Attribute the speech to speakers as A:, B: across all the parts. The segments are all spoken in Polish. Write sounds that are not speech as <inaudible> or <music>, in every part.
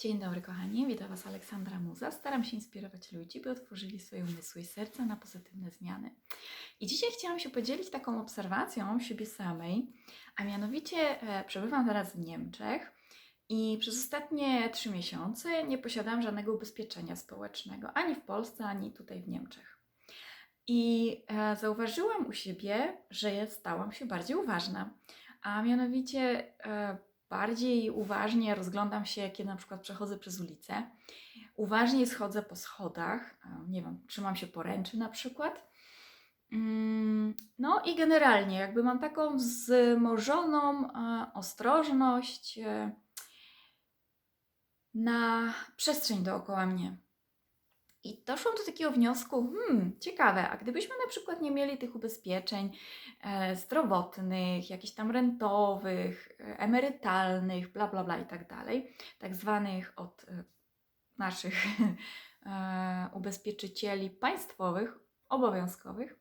A: Dzień dobry kochani, witam Was Aleksandra Muza. Staram się inspirować ludzi, by otworzyli swoje umysły i serca na pozytywne zmiany. I dzisiaj chciałam się podzielić taką obserwacją siebie samej, a mianowicie e, przebywam teraz w Niemczech i przez ostatnie trzy miesiące nie posiadałam żadnego ubezpieczenia społecznego, ani w Polsce, ani tutaj w Niemczech. I e, zauważyłam u siebie, że stałam się bardziej uważna, a mianowicie e, bardziej uważnie rozglądam się, kiedy na przykład przechodzę przez ulicę. Uważnie schodzę po schodach, nie wiem, trzymam się poręczy na przykład. Mm, No i generalnie, jakby mam taką wzmożoną ostrożność e, na przestrzeń dookoła mnie. I doszłam do takiego wniosku, hmm, ciekawe, a gdybyśmy na przykład nie mieli tych ubezpieczeń e, zdrowotnych, jakichś tam rentowych, e, emerytalnych, bla, bla, bla i tak dalej, tak zwanych od e, naszych <laughs> e, ubezpieczycieli państwowych, obowiązkowych,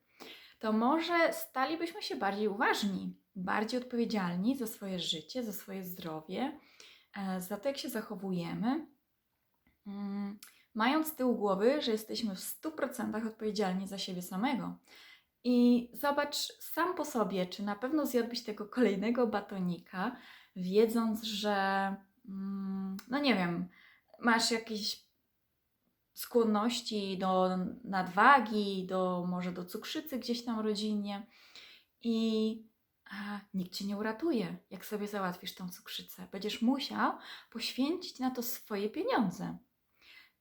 A: to może stalibyśmy się bardziej uważni, bardziej odpowiedzialni za swoje życie, za swoje zdrowie, e, za to, jak się zachowujemy. Mm, mając z tyłu głowy, że jesteśmy w 100% odpowiedzialni za siebie samego. I zobacz sam po sobie, czy na pewno zjadłbyś tego kolejnego batonika, wiedząc, że, mm, no nie wiem, masz jakieś skłonności do nadwagi, do może do cukrzycy gdzieś tam rodzinnie i a, nikt cię nie uratuje, jak sobie załatwisz tą cukrzycę. Będziesz musiał poświęcić na to swoje pieniądze.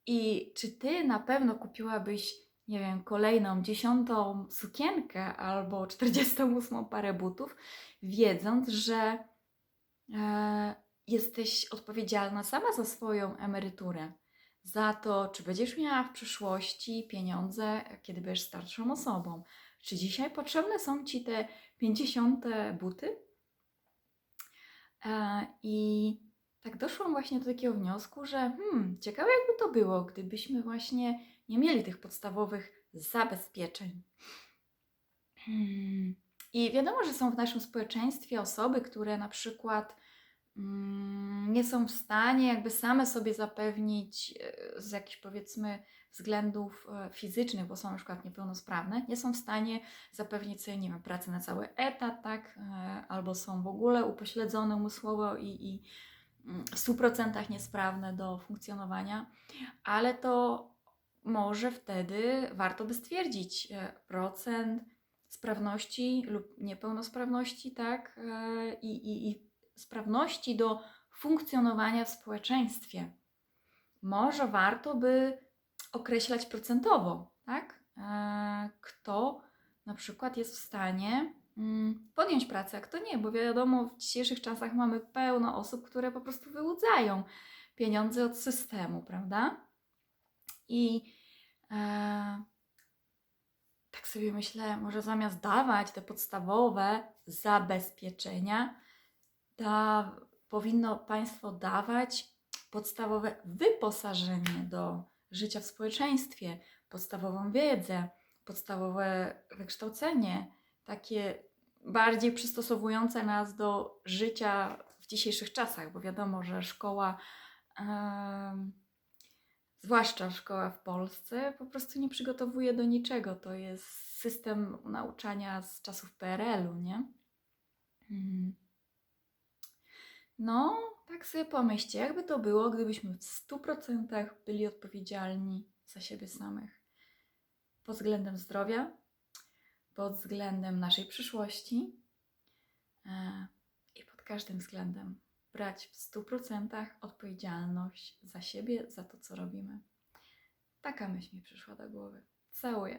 A: I czy ty na pewno kupiłabyś, nie wiem, kolejną dziesiątą sukienkę albo 48 parę butów, wiedząc, że e, jesteś odpowiedzialna sama za swoją emeryturę, za to, czy będziesz miała w przyszłości pieniądze, kiedy będziesz starszą osobą. Czy dzisiaj potrzebne są ci te 50 buty? E, I tak doszłam właśnie do takiego wniosku, że hmm, ciekawe jakby to było, gdybyśmy właśnie nie mieli tych podstawowych zabezpieczeń. Hmm. I wiadomo, że są w naszym społeczeństwie osoby, które na przykład mm, nie są w stanie jakby same sobie zapewnić e, z jakichś powiedzmy względów e, fizycznych, bo są na przykład niepełnosprawne, nie są w stanie zapewnić sobie, nie wiem, pracy na cały etat, tak, E, albo są w ogóle upośledzone umysłowo i, i 100% niesprawne do funkcjonowania, ale to może wtedy warto by stwierdzić e, procent sprawności lub niepełnosprawności, tak, e, i, i, i sprawności do funkcjonowania w społeczeństwie. Może warto by określać procentowo, tak, e, kto na przykład jest w stanie podjąć pracę, a kto nie, bo wiadomo, w dzisiejszych czasach mamy pełno osób, które po prostu wyłudzają pieniądze od systemu, prawda? I e, tak sobie myślę, może zamiast dawać te podstawowe zabezpieczenia, da, powinno państwo dawać podstawowe wyposażenie do życia w społeczeństwie, podstawową wiedzę, podstawowe wykształcenie, takie bardziej przystosowujące nas do życia w dzisiejszych czasach, bo wiadomo, że szkoła, zwłaszcza szkoła w Polsce, po prostu nie przygotowuje do niczego. To jest system nauczania z czasów PRL-u, nie? Mm. No, tak sobie pomyślcie, jakby to było, gdybyśmy w 100% byli odpowiedzialni za siebie samych. Pod względem zdrowia, pod względem naszej przyszłości e, i pod każdym względem brać w 100% odpowiedzialność za siebie, za to, co robimy. Taka myśl mi przyszła do głowy. Całuję.